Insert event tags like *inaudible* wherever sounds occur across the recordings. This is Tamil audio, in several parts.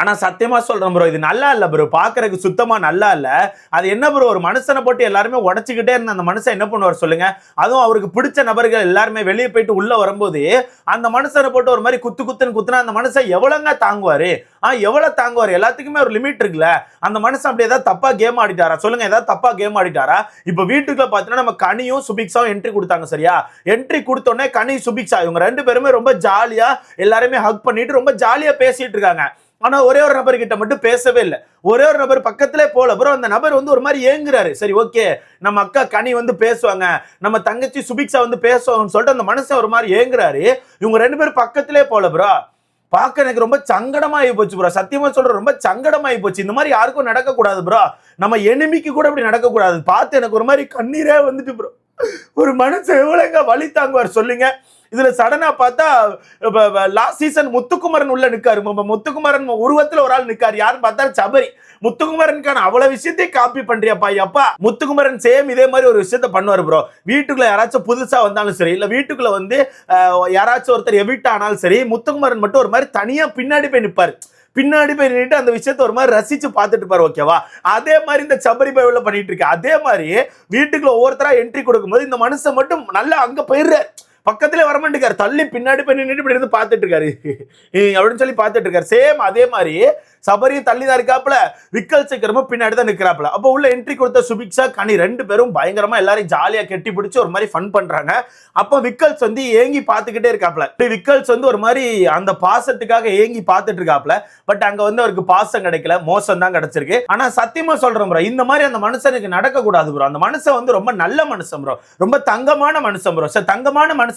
ஆனால் சத்தியமாக சொல்கிறேன் ப்ரோ இது நல்லா இல்லை ப்ரோ பார்க்குறதுக்கு சுத்தமாக நல்லா இல்லை. அது என்ன ப்ரோ ஒரு மனுஷனை போட்டு எல்லாருமே உடச்சிக்கிட்டே இருந்த அந்த மனுஷன் என்ன பண்ணுவார் சொல்லுங்கள் அதுவும் அவருக்கு பிடிச்ச நபர்கள் எல்லாருமே வெளியே போயிட்டு உள்ளே வரும்போது அந்த மனுஷனை போட்டு ஒரு மாதிரி குத்து குத்துன்னு குத்துனா அந்த மனுஷன் எவ்வளோங்க தாங்குவார்? ஆ எவ்வளோ தாங்குவார்? எல்லாத்துக்குமே ஒரு லிமிட் இருக்குல்ல. அந்த மனுஷன் அப்படி ஏதாவது தப்பாக கேம் ஆடிட்டாரா? சொல்லுங்கள் ஏதாவது தப்பாக கேம் ஆடிட்டாரா? இப்போ வீட்டுக்குள்ள பார்த்தீங்கன்னா நம்ம கனியும் சுபிக்ஸாவும் என்ட்ரி கொடுத்தாங்க சரியா? என்ட்ரி கொடுத்தோன்னே கனி சுபிக்ஷா இவங்க ரெண்டு பேருமே ரொம்ப ஜாலியாக எல்லாருமே ஹக் பண்ணிட்டு ரொம்ப ஜாலியாக பேசிட்டு இருக்காங்க. ஆனா ஒரே ஒரு நபர் கிட்ட மட்டும் பேசவே இல்லை. ஒரே ஒரு நபர் பக்கத்துல போல. அப்புறம் அந்த நபர் வந்து ஒரு மாதிரி ஏங்குறாரு. சரி ஓகே நம்ம அக்கா கனி வந்து பேசுவாங்க. நம்ம தங்கச்சி சுபிக்ஸா வந்து பேசுவாங்கன்னு சொல்லிட்டு அந்த மனுஷன் ஒரு மாதிரி ஏங்குறாரு. இவங்க ரெண்டு பேரும் பக்கத்திலே போல ப்ரோ பார்க்க எனக்கு ரொம்ப சங்கடமாயி போச்சு ப்ரோ சத்தியமா சொல்றேன் ரொம்ப சங்கடமாயி போச்சு. இந்த மாதிரி யாருக்கும் நடக்கக்கூடாது ப்ரோ நம்ம எனிமிக்கு கூட இப்படி நடக்கக்கூடாது. பார்த்து எனக்கு ஒரு மாதிரி கண்ணீரே வந்துட்டு ப்ரோ ஒரு மனுஷன் எவ்வளோங்க வழி தாங்குவார் சொல்லுங்க. இதுல சடனா பார்த்தா லாஸ்ட் சீசன் முத்துக்குமரன் உள்ள நிக்காரு. முத்துக்குமரன் உருவத்துல ஒரு ஆள் நிக்காரு. யாருன்னு பார்த்தா சபரி. முத்துக்குமரனுக்கான அவ்வளவு விஷயத்தையும் காப்பி பண்றியாப்பா அப்பா. முத்துக்குமரன் சேம் இதே மாதிரி ஒரு விஷயத்த பண்ணுவாரு ப்ரோ வீட்டுக்குள்ள யாராச்சும் புதுசா வந்தாலும் சரி இல்ல வீட்டுக்குள்ள வந்து யாராச்சும் ஒருத்தர் எவிட் ஆனாலும் சரி முத்துக்குமரன் மட்டும் ஒரு மாதிரி தனியா பின்னாடி போய் நிற்பாரு பின்னாடி போய் நின்றுட்டு அந்த விஷயத்த ஒரு மாதிரி ரசிச்சு பார்த்துட்டு இருப்பாரு ஓகேவா அதே மாதிரி இந்த சபரி பைவில் பண்ணிட்டு இருக்கு. அதே மாதிரி வீட்டுக்குள்ள ஒவ்வொருத்தரா என்ட்ரி கொடுக்கும்போது இந்த மனுஷன் மட்டும் நல்லா அங்க போயிடுறாரு. பக்கத்துல வரமாட்டேங்காரு. தள்ளி பின்னாடி போய் நின்றுட்டு இப்படி இருந்து பார்த்துட்டு இருக்காரு *laughs* அப்படின்னு சொல்லி பார்த்துட்டு இருக்காரு சேம் அதே மாதிரி சபரியும் தள்ளி தான் இருக்காப்புல. விக்கல் சக்கரமும் பின்னாடி தான் நிற்கிறாப்புல. அப்போ உள்ள என்ட்ரி கொடுத்த சுபிக்ஷா கனி ரெண்டு பேரும் பயங்கரமா எல்லாரையும் ஜாலியா கெட்டி பிடிச்சி ஒரு மாதிரி ஃபன் பண்றாங்க. அப்போ விக்கல்ஸ் வந்து ஏங்கி பார்த்துக்கிட்டே இருக்காப்ல விக்கல்ஸ் வந்து ஒரு மாதிரி அந்த பாசத்துக்காக ஏங்கி பார்த்துட்டு இருக்காப்ல பட் அங்க வந்து அவருக்கு பாசம் கிடைக்கல மோசம் தான் கிடைச்சிருக்கு. ஆனா சத்தியமா சொல்றேன் ப்ரோ இந்த மாதிரி அந்த மனுஷனுக்கு நடக்க கூடாது ப்ரோ அந்த மனுஷன் வந்து ரொம்ப நல்ல மனுஷன் ப்ரோ ரொம்ப தங்கமான மனுஷன் ப்ரோ சார் தங்கமான மனுஷன்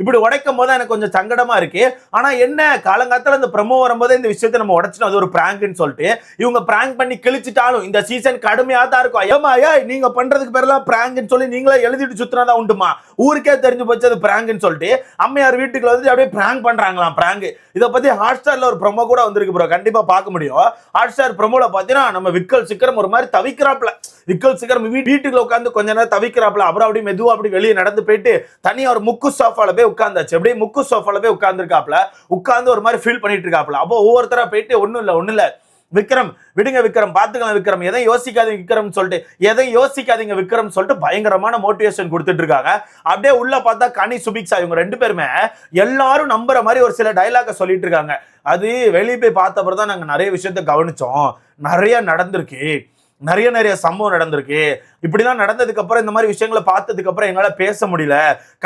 இப்படி உடைக்கும் போது எனக்கு கொஞ்சம் சங்கடமா இருக்கு. ஆனா என்ன காலங்காலத்தில் இந்த ப்ரமோ வரும்போது இந்த விஷயத்தை நம்ம உடைச்சிட்டோம். அது ஒரு பிராங்க்னு சொல்லிட்டு இவங்க பிராங்க் பண்ணி கிழிச்சிட்டாலும் இந்த சீசன் கடுமையாக தான் இருக்கும். ஏமாயா நீங்க பண்றதுக்கு பேரெல்லாம் பிராங்க்னு சொல்லி நீங்களே எழுதிட்டு சுத்தினாதான் உண்டுமா? ஊருக்கே தெரிஞ்சு போச்சு அது பிராங்க்னு சொல்லிட்டு அம்மையார் வீட்டுக்குள்ள வந்து அப்படியே பிராங்க் பண்றாங்களாம் பிராங்க் இதை பத்தி ஹாட் ஸ்டார்ல ஒரு ப்ரொமோ கூட வந்திருக்கு ப்ரோ கண்டிப்பா பார்க்க முடியும். ஹாட் ஸ்டார் ப்ரொமோல பாத்தீங்கன்னா நம்ம விக்கல் சிக்கரம் ஒரு மாதிரி தவிக்கிறாப்ல விக்கல் சிக்கரம் வீட்டுக்குள்ள உட்காந்து கொஞ்ச நேரம் தவிக்கிறாப்ல அப்புறம் அப்படியே மெதுவா அப்படி வெளியே நடந்து போயிட்டு தனியா ஒரு முக்கு சோஃபால போய் உட்காந்தாச்சு அப்படியே முக்கு சோஃபால போய் உட்காந்துருக்காப்ல உட்காந்து ஒரு மாதிரி ஃபீல் பண்ணிட்டு இருக்காப்ல அப்போ ஒவ்வொருத்தரா போயிட்டு ஒன்றும் இல்லை ஒன்றும் இல்லை. விக்ரம் விடுங்க விக்ரம் பார்த்துக்கலாம் விக்ரம். எதையும் யோசிக்காதீங்க விக்ரம் சொல்லிட்டு. எதையும் யோசிக்காதீங்க விக்ரம் சொல்லிட்டு பயங்கரமான மோட்டிவேஷன் கொடுத்துட்டு இருக்காங்க அப்படியே உள்ள பார்த்தா கனி சுபிக்ஸா இவங்க ரெண்டு பேருமே எல்லாரும் நம்புற மாதிரி ஒரு சில டைலாக சொல்லிட்டு இருக்காங்க அது வெளியே போய் பார்த்த தான் நாங்கள் நிறைய விஷயத்த கவனிச்சோம். நிறைய நடந்திருக்கு. நிறைய நிறைய சம்பவம் நடந்திருக்கு. இப்படிலாம் நடந்ததுக்கு அப்புறம் இந்த மாதிரி விஷயங்களை பார்த்ததுக்கு அப்புறம் எங்களால பேச முடியல.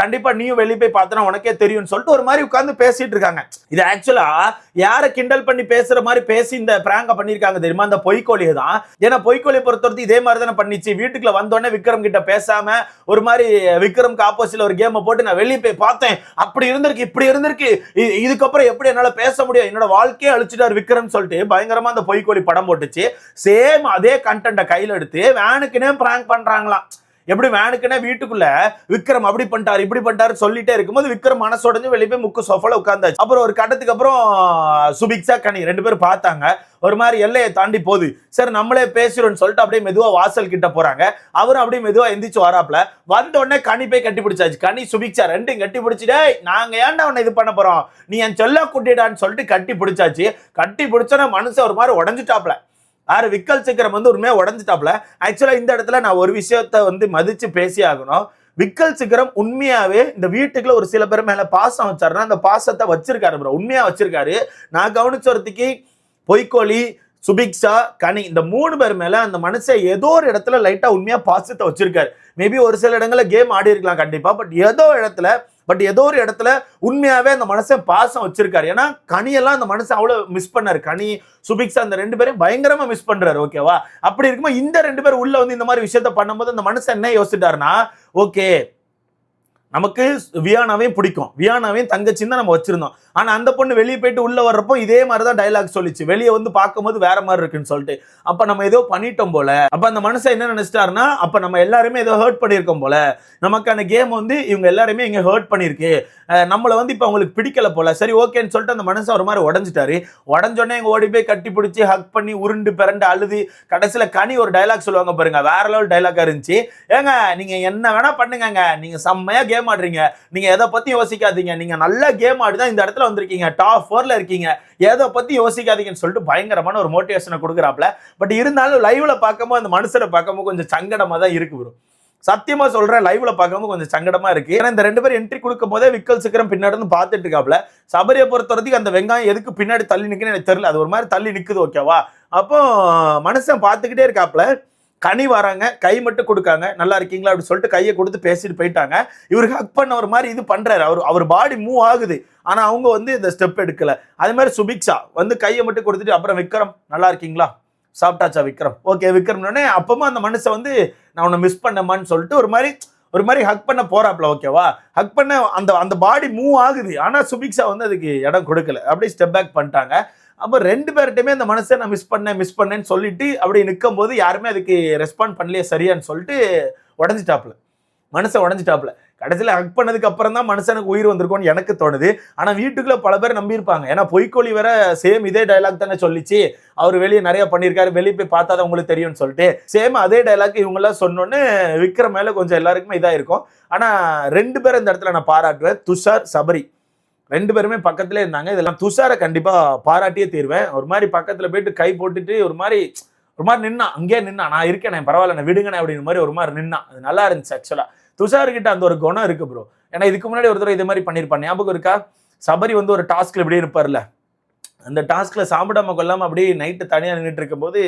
கண்டிப்பா நீயும் வெளியே போய் பார்த்தனா உனக்கே தெரியும்னு சொல்லிட்டு ஒரு மாதிரி உட்காந்து பேசிட்டு இருக்காங்க. இது ஆக்சுவலா யாரை கிண்டல் பண்ணி பேசுற மாதிரி பேசி இந்த பிராங்க பண்ணிருக்காங்க தெரியுமா? அந்த பொய்க்கோழியை தான். ஏன்னா பொய்க்கோழியை பொறுத்தவரைக்கும் இதே மாதிரி தானே பண்ணிச்சு. வீட்டுக்குள்ள வந்தோடனே விக்ரம் கிட்ட பேசாம ஒரு மாதிரி விக்ரம்க்கு ஆப்போசிட்ல ஒரு கேமை போட்டு நான் வெளியே போய் பார்த்தேன். அப்படி இருந்திருக்கு இப்படி இருந்திருக்கு. இதுக்கப்புறம் எப்படி என்னால பேச முடியும்? என்னோட வாழ்க்கையை அழிச்சிட்டார் விக்ரம் சொல்லிட்டு பயங்கரமா அந்த பொய்க்கோழி படம் போட்டுச்சு. சேம் அதே கண்டென்ட்டை கையில் எடுத்து வேனுக்குனே பிராங்க் பண்றாங்களாம். எப்படி வேனுக்குன்னா வீட்டுக்குள்ள விக்ரம் அப்படி பண்ணிட்டாரு இப்படி பண்ணிட்டாரு சொல்லிட்டே இருக்கும்போது விக்ரம் மனசுடைஞ்சு வெளியே போய் முக்கு சோஃபால உட்காந்தாச்சு அப்புறம் ஒரு கட்டத்துக்கு அப்புறம் சுபிக்ஸா கனி ரெண்டு பேரும் பார்த்தாங்க. ஒரு மாதிரி எல்லையை தாண்டி போகுது. சார் நம்மளே பேசுறோம்னு சொல்லிட்டு அப்படியே மெதுவா வாசல் கிட்ட போறாங்க. அவரும் அப்படியே மெதுவா எந்திரிச்சு வராப்ல வந்த உடனே கனி போய் கட்டி பிடிச்சாச்சு. கனி சுபிக்ஸா ரெண்டும் கட்டி பிடிச்சிட்டே நாங்க ஏன்டா உன்னை இது பண்ண போறோம்? நீ என் செல்ல குட்டிடான்னு சொல்லிட்டு கட்டி பிடிச்சாச்சு. கட்டி பிடிச்சோன்னா மனுஷன் ஒரு மாதிரி உடஞ்சிட்டாப்ல ஆறு விக்கல் சிக்கரம் வந்து உண்மையா உடஞ்சிட்டாப்ல ஆக்சுவலா இந்த இடத்துல நான் ஒரு விஷயத்த வந்து மதிச்சு பேசி ஆகணும். விக்கல் சிக்கரம் உண்மையாவே இந்த வீட்டுக்குள்ள ஒரு சில பேர் மேல பாசம் வச்சாருன்னா அந்த பாசத்தை வச்சிருக்காரு ப்ரோ உண்மையா வச்சிருக்காரு. நான் கவனிச்ச ஒருத்திக்கு பொய்க்கோழி சுபிக்ஷா கனி இந்த மூணு பேர் மேல அந்த மனுஷன் ஏதோ ஒரு இடத்துல லைட்டா உண்மையா பாசத்தை வச்சிருக்காரு. மேபி ஒரு சில இடங்கள்ல கேம் ஆடி இருக்கலாம் கண்டிப்பா பட் ஏதோ இடத்துல பட் ஏதோ ஒரு இடத்துல உண்மையாவே அந்த மனுஷன் பாசம் வச்சிருக்காரு. ஏன்னா கனியெல்லாம் அந்த மனுஷன் அவ்வளவு மிஸ் பண்ணாரு. கனி சுபிக்ஷா அந்த ரெண்டு பேரையும் பயங்கரமா மிஸ் பண்றாரு ஓகேவா அப்படி இருக்கும்போது இந்த ரெண்டு பேர் உள்ள வந்து இந்த மாதிரி விஷயத்த பண்ணும்போது அந்த மனுஷன் என்ன யோசிச்சிட்டாருன்னா ஓகே நமக்கு வியானாவையும் பிடிக்கும். வியானாவையும் தங்கச்சின்னு தான் நம்ம வச்சிருந்தோம். ஆனால் அந்த பொண்ணு வெளியே போயிட்டு உள்ளே வர்றப்போ இதே மாதிரி தான் டைலாக் சொல்லிச்சு. வெளியே வந்து பார்க்கும்போது வேற மாதிரி இருக்குன்னு சொல்லிட்டு. அப்போ நம்ம ஏதோ பண்ணிட்டோம் போல. அப்போ அந்த மனுஷன் என்ன நினைச்சிட்டாருன்னா அப்போ நம்ம எல்லாருமே ஏதோ ஹர்ட் பண்ணியிருக்கோம் போல. நமக்கான கேம் வந்து இவங்க எல்லாருமே இங்கே ஹர்ட் பண்ணியிருக்கு. நம்மளை வந்து இப்போ அவங்களுக்கு பிடிக்கல போல. சரி ஓகேன்னு சொல்லிட்டு அந்த மனுஷன் ஒரு மாதிரி உடஞ்சிட்டாரு. உடஞ்சோடனே இங்கே ஓடி போய் கட்டி பிடிச்சி ஹக் பண்ணி உருண்டு பிறண்டு அழுது கடைசியில் கனி ஒரு டைலாக் சொல்லுவாங்க பாருங்க. வேற லெவல் டைலாக்கா இருந்துச்சு. ஏங்க நீங்கள் என்ன வேணால் பண்ணுங்கங்க. நீங்கள் செம்மையாக கேம் கேம் ஆடுறீங்க நீங்க எதை பத்தி யோசிக்காதீங்க. நீங்க நல்ல கேம் ஆடி தான் இந்த இடத்துல வந்திருக்கீங்க. டாப் ஃபோர்ல இருக்கீங்க. எதை பத்தி யோசிக்காதீங்கன்னு சொல்லிட்டு பயங்கரமான ஒரு மோட்டிவேஷனை கொடுக்குறாப்ல பட் இருந்தாலும் லைவ்ல பார்க்கும்போது அந்த மனுஷனை பார்க்கும்போது கொஞ்சம் சங்கடமா தான் இருக்கு ப்ரோ சத்தியமா சொல்றேன் லைவ்ல பார்க்கும்போது கொஞ்சம் சங்கடமா இருக்கு. ஏன்னா இந்த ரெண்டு பேரும் என்ட்ரி கொடுக்கும் போதே விக்கல் சிக்கரம் பின்னாடி பார்த்துட்டு இருக்காப்ல சபரியை பொறுத்த வரைக்கும் அந்த வெங்காயம் எதுக்கு பின்னாடி தள்ளி நிற்குன்னு எனக்கு தெரியல. அது ஒரு மாதிரி தள்ளி நிற்குது ஓகேவா அப்போ மனுஷன் பார்த்துக்கிட்டே இருக்காப்ல கனி வராங்க கை மட்டும் கொடுக்காங்க நல்லா இருக்கீங்களா? அப்படின்னு சொல்லிட்டு கையை கொடுத்து பேசிட்டு போயிட்டாங்க. இவருக்கு ஹக் பண்ண ஒரு மாதிரி இது பண்றாரு. அவர் அவர் பாடி மூவ் ஆகுது. ஆனா அவங்க வந்து இந்த ஸ்டெப் எடுக்கல. அதே மாதிரி சுபிக்ஷா வந்து கையை மட்டும் கொடுத்துட்டு அப்புறம் விக்ரம் நல்லா இருக்கீங்களா? சாப்பிட்டாச்சா விக்ரம்? ஓகே விக்ரம்னே அப்பமா அந்த மனுஷன் வந்து நான் உன்னை மிஸ் பண்ணமான்னு சொல்லிட்டு ஒரு மாதிரி ஒரு மாதிரி ஹக் பண்ண போறாப்ல ஓகேவா ஹக் பண்ண அந்த அந்த பாடி மூவ் ஆகுது. ஆனா சுபிக்ஷா வந்து அதுக்கு இடம் கொடுக்கல. அப்படியே ஸ்டெப் பேக் பண்ணிட்டாங்க. அப்போ ரெண்டு பேர்கிட்டயுமே அந்த மனசை நான் மிஸ் பண்ணேன் மிஸ் பண்ணேன்னு சொல்லிட்டு அப்படி நிற்கும் போது யாருமே அதுக்கு ரெஸ்பாண்ட் பண்ணலையே சரியான்னு சொல்லிட்டு உடஞ்சிட்டாப்ல மனசை உடஞ்சிட்டாப்ல கடைசியில் ஹக் பண்ணதுக்கு அப்புறம் தான் மனுஷனுக்கு உயிர் வந்திருக்கும்னு எனக்கு தோணுது. ஆனால் வீட்டுக்குள்ளே பல பேர் நம்பியிருப்பாங்க. ஏன்னா பொய்க்கோழி வேற சேம் இதே டைலாக் தானே சொல்லிச்சு. அவர் வெளியே நிறைய பண்ணியிருக்காரு. வெளியே போய் பார்த்தா தான் உங்களுக்கு தெரியும்னு சொல்லிட்டு. சேம் அதே டைலாக் இவங்கெல்லாம் சொன்னோன்னு விக்ரம் மேலே கொஞ்சம் எல்லாருக்குமே இதாக இருக்கும் ஆனால் ரெண்டு பேரும் இந்த இடத்துல நான் பாராட்டுவேன். துஷார் சபரி. ரெண்டு பேருமே பக்கத்துல இருந்தாங்க. இதெல்லாம் துஷாரை கண்டிப்பா பாராட்டியே தீர்வேன். ஒரு மாதிரி பக்கத்துல போயிட்டு கை போட்டுட்டு ஒரு மாதிரி ஒரு மாதிரி நின்னா அங்கேயே நின்னா நான் இருக்கேன் நான் பரவாயில்ல நான் விடுங்கண்ணே அப்படின்னு மாதிரி ஒரு மாதிரி நின்னா. அது நல்லா இருந்துச்சு ஆக்சுவலா துஷார் கிட்ட அந்த ஒரு குணம் இருக்கு ப்ரோ ஏன்னா இதுக்கு முன்னாடி ஒருத்தர் இது மாதிரி பண்ணியிருப்பான் ஞாபகம் இருக்கா? சபரி வந்து ஒரு டாஸ்க்ல இப்படியே இருப்பார்ல. அந்த டாஸ்கில் சாப்பிடாம கொல்லாமல் அப்படியே நைட்டு தனியாக நின்றுட்டு இருக்கும்போது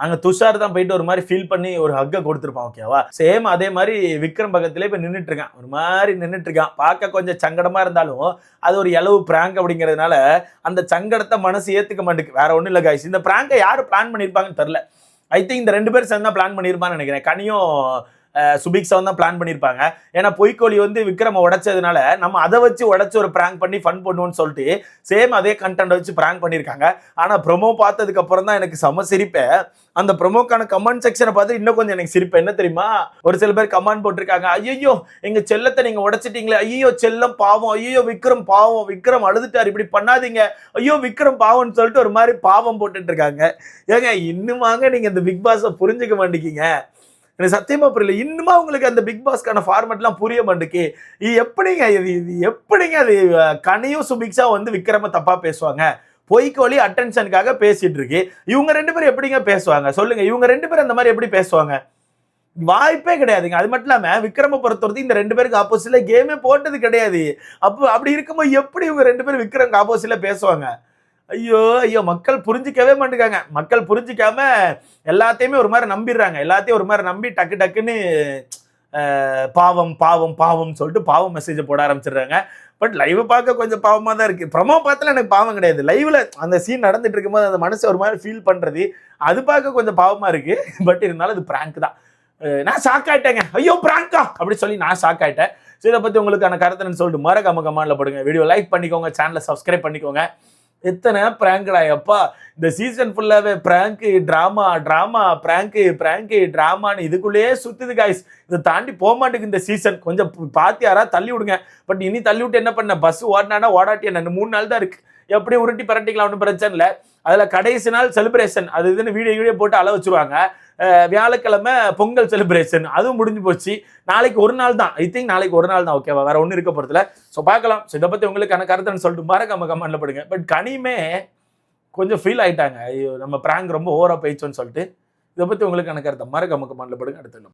அங்கே துஷார் தான் போயிட்டு ஒரு மாதிரி ஃபீல் பண்ணி ஒரு ஹக்கை கொடுத்துருப்பான் ஓகேவா சேம் அதே மாதிரி விக்ரம் பக்கத்திலே போய் நின்றுட்டு இருக்கான். ஒரு மாதிரி நின்றுட்டு இருக்கான். பார்க்க கொஞ்சம் சங்கடமாக இருந்தாலும் அது ஒரு இளவு பிராங்க் அப்படிங்கிறதுனால அந்த சங்கடத்தை மனசு ஏற்றுக்க மாட்டேங்குது. வேற ஒன்றும் இல்லை காய்ச்சி இந்த பிராங்கை யார் பிளான் பண்ணியிருப்பாங்கன்னு தெரில ஐ திங்க் இந்த ரெண்டு பேரும் சேர்ந்து தான் பிளான் பண்ணியிருப்பான்னு நினைக்கிறேன். கனியும் சுபிக்ஸாவும் தான் பிளான் பண்ணியிருப்பாங்க ஏன்னா பொய்க்கோழி வந்து விக்ரம உடைச்சதுனால நம்ம அதை வச்சு உடைச்சு ஒரு ப்ராங்க் பண்ணி ஃபன் பண்ணுவோம்னு சொல்லிட்டு சேம் அதே கண்டென்ட் வச்சு ப்ராங்க் பண்ணியிருக்காங்க ஆனால் ப்ரொமோ பார்த்ததுக்கு அப்புறம் தான் எனக்கு செம சிரிப்பேன் அந்த ப்ரொமோக்கான கமெண்ட் செக்ஷனை பார்த்து இன்னும் கொஞ்சம் எனக்கு சிரிப்பு. என்ன தெரியுமா? ஒரு சில பேர் கமெண்ட் போட்டிருக்காங்க. ஐயோ எங்க செல்லத்தை நீங்க உடைச்சிட்டீங்களே. ஐயோ செல்லம் பாவம். ஐயோ விக்ரம் பாவம். விக்ரம் அழுதுட்டார். இப்படி பண்ணாதீங்க. ஐயோ விக்ரம் பாவம்னு சொல்லிட்டு ஒரு மாதிரி பாவம் போட்டுட்டு இருக்காங்க. ஏங்க இன்னுமாங்க நீங்க இந்த பிக் பாஸை புரிஞ்சுக்க மாட்டேங்கிங்க எனக்கு சத்தியமா புரியல. இன்னுமா உங்களுக்கு அந்த பிக் பாஸ்க்கான ஃபார்மெட்லாம் புரிய மாட்டேக்கு. இது எப்படிங்க இது? இது எப்படிங்க அது? கனியும் சுபிக்ஷா வந்து விக்ரம தப்பா பேசுவாங்க. பொய்க்கோழி அட்டென்ஷனுக்காக பேசிட்டு இருக்கு. இவங்க ரெண்டு பேரும் எப்படிங்க பேசுவாங்க? சொல்லுங்க. இவங்க ரெண்டு பேரும் அந்த மாதிரி எப்படி பேசுவாங்க? வாய்ப்பே கிடையாதுங்க. அது மட்டும் இல்லாம விக்ரம பொறுத்தவரைக்கும் இந்த ரெண்டு பேருக்கு ஆப்போசிட்ல கேமே போட்டது கிடையாது. அப்போ அப்படி இருக்கும்போது எப்படி இவங்க ரெண்டு பேரும் விக்ரம் ஆப்போசிட்ல பேசுவாங்க? ஐயோ ஐயோ மக்கள் புரிஞ்சிக்கவே மாட்டேங்காங்க. மக்கள் புரிஞ்சிக்காம எல்லாத்தையுமே ஒரு மாதிரி நம்பிடுறாங்க. எல்லாத்தையும் ஒரு மாதிரி நம்பி டக்கு டக்குன்னு பாவம் பாவம் பாவம் சொல்லிட்டு பாவம் மெசேஜை போட ஆரம்பிச்சிடுறாங்க. பட் லைவை பார்க்க கொஞ்சம் பாவமாக தான் இருக்குது ப்ரமோ பார்த்தால எனக்கு பாவம் கிடையாது. லைவில் அந்த சீன் நடந்துட்டு இருக்கும்போது அந்த மனசு ஒரு மாதிரி ஃபீல் பண்ணுறது அது பார்க்க கொஞ்சம் பாவமாக இருக்குது பட் இருந்தாலும் அது பிராங்க் தான். நான் ஷாக் ஆகிட்டேங்க ஐயோ பிராங்கா அப்படி சொல்லி நான் ஷாக் ஆயிட்டேன். ஸோ இதை பற்றி உங்களுக்கான கருத்துன்னு சொல்லிட்டு மறக்காம கமெண்டில் போடுங்க. வீடியோ லைக் பண்ணிக்கோங்க. சேனலை சப்ஸ்கிரைப் பண்ணிக்கோங்க. எத்தனை பிராங்கடா எப்பா இந்த சீசன் ஃபுல்லாகவே prank drama drama prank prank ட்ராமான்னு இதுக்குள்ளேயே சுற்றுது காய்ஸ் இதை தாண்டி போக மாட்டேங்குது இந்த சீசன் கொஞ்சம் பார்த்து யாராவது தள்ளி விடுங்க. பட் இனி தள்ளி விட்டு என்ன பண்ண? பஸ் ஓடினானா ஓடாட்டி என்ன? மூணு நாள் தான் இருக்கு. எப்படி உருட்டி பரட்டிக்கலாம்? ஒன்றும் பிரச்சனை இல்லை. அதில் கடைசி நாள் செலிப்ரேஷன் அது இதுன்னு வீடியோ வீடியோ போட்டு அளவு வச்சுருவாங்க. வியாழக்கிழமை பொங்கல் செலிப்ரேஷன் அதுவும் முடிஞ்சு போச்சு. நாளைக்கு ஒரு நாள் தான். ஐ திங்க் நாளைக்கு ஒரு நாள் தான் ஓகேவா வேற ஒன்றும் இருக்க போகிறதுல ஸோ பார்க்கலாம். ஸோ இதை பற்றி உங்களுக்கான கருத்துன்னு சொல்லிட்டு மறக்காம கமெண்ட்ல படுங்க. பட் கனிமே கொஞ்சம் ஃபீல் ஆயிட்டாங்க. ஐயோ நம்ம பிராங்க் ரொம்ப ஓவராக போயிடுச்சோன்னு சொல்லிட்டு. இதை பற்றி உங்களுக்கான கருத்தை மறக்காம கமெண்ட்ல படுங்க. அடுத்து